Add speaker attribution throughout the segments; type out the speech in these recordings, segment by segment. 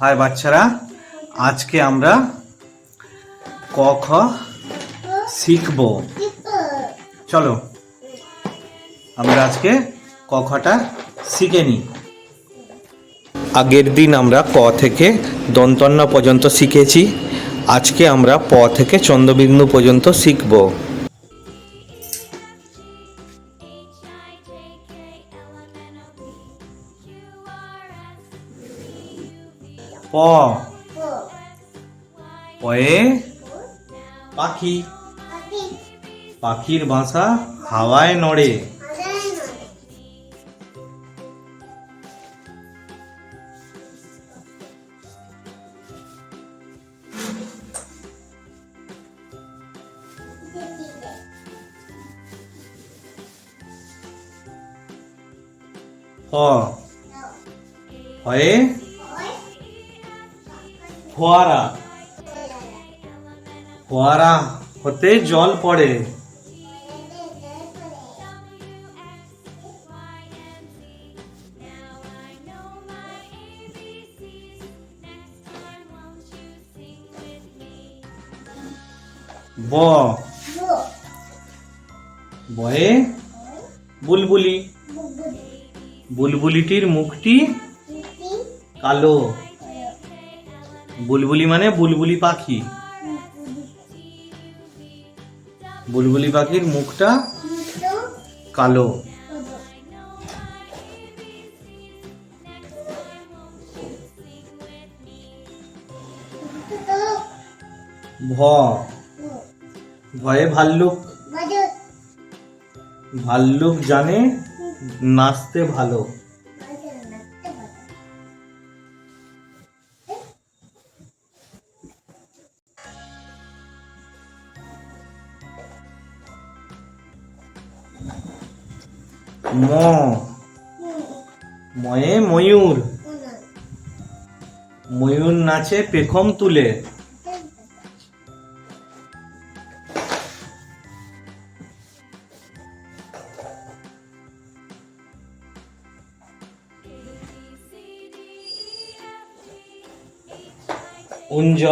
Speaker 1: High বাচ্চারা, আজকে আমরা ক, খ শিখব। চলো, আমরা আজকে ক, খটা শিখে নিই। আগের দিন আমরা ক থেকে দন্তন্য পর্যন্ত শিখেছি, আজকে আমরা প থেকে চন্দ্রবিন্দু পর্যন্ত শিখব। প পয়ে পাখি পাখির বাসা হাওয়ায় নড়ে হ হয়ে ফোয়ারা। ফোয়ারা হতে জল পড়ে। ব। বয়ে বুলবুলি। বুলবুলিটির মুখটি কালো। বুলবুলি মানে বুলবুলি পাখি। বুলবুলি পাখির মুখটা কালো। ভ। ভয়ে ভাল্লুক। ভাল্লুক জানে নাচতে ভালো। ম। ময়ে ময়ূর। ময়ূর নাচে পেখম তুলে। উঞ্জ।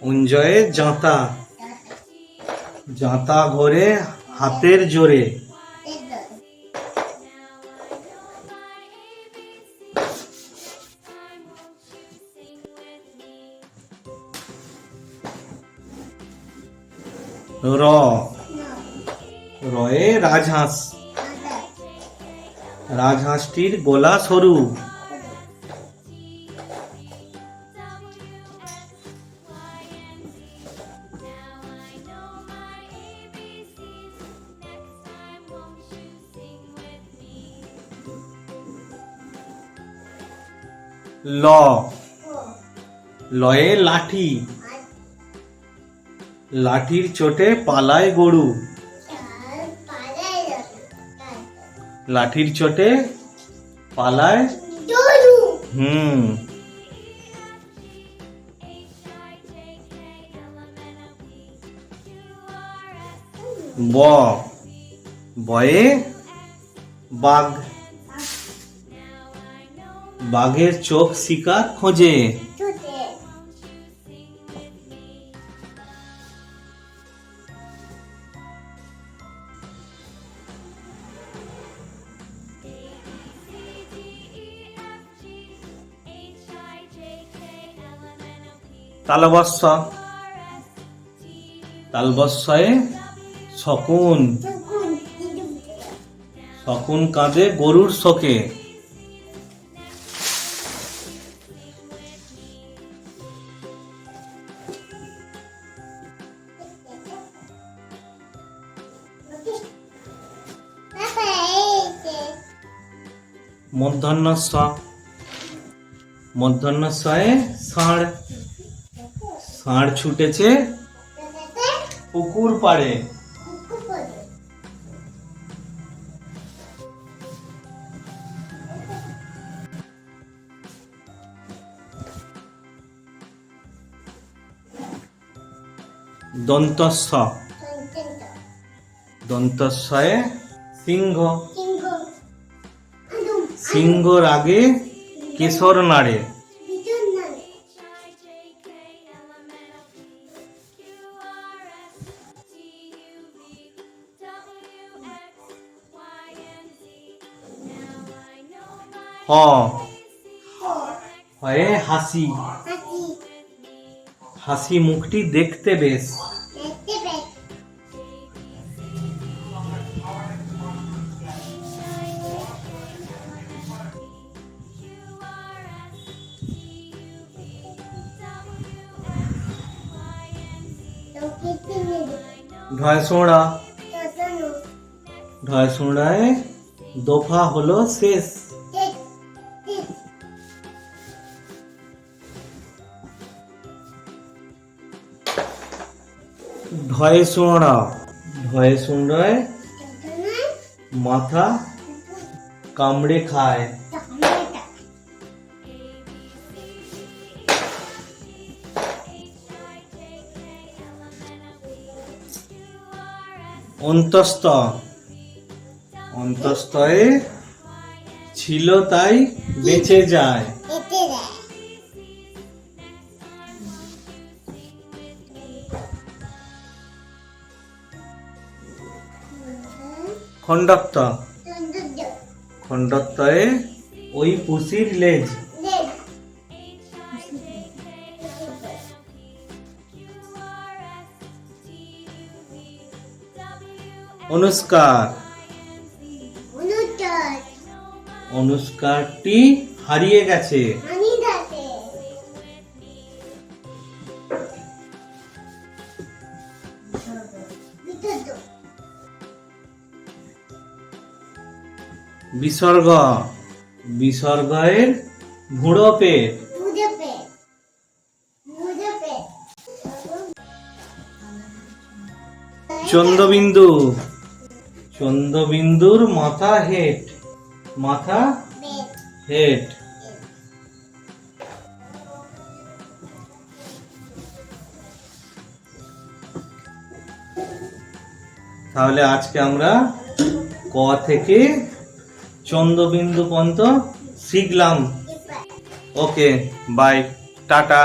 Speaker 1: উঞ্জয়ে জাঁতা। জাঁতা ঘোরে হাতের জোরে। র। রয়ে রাজহাঁস। রাজহাঁসটির গলা সরু। ল। লয়ে লাঠি। লাঠির চোটে পালায় গরু। লাঠির চোটে পালায় হুম। ব। বয়ে বাঘ। বাঘের চোখ শিকার খোঁজে। তালবস্য। তালবস্যয়ে শকুন। শকুন কাঁদে গরুর শোকে। মধ্যাহ্ন মধ্যাহ্ন ষাঁড়। ষাঁড় ছুটেছে পুকুর পাড়ে। দন্তস্ব। দন্তস্বয়ে সিংহ। সিংহর আগে কেশর নাড়ে। হ। হয়ে হাসি। হাসি মুখটি দেখতে বেশ। ঢয় সোঁড়া। ঢয় দফা হলো শেষ। ঢয় সোঁড়া ঢয় সোঁড়ায় মাথা কামড়ে খায়। অন্তস্থ। অন্তস্থয়ে ছিল তাই বেঁচে যায়। খণ্ডত্ব। খণ্ডত্বয়ে ওই পুষির লেজ। অনুষ্কার অনুষ্কারটি হারিয়ে গেছে। বিসর্গ। বিসর্গের ভুড়ো পেট চন্দ্রবিন্দু। চন্দ্রবিন্দুর মাথা হেট। মাথা হেট। তাহলে আজকে আমরা ক থেকে চন্দ্রবিন্দু পর্যন্ত শিখলাম। Okay bye tata.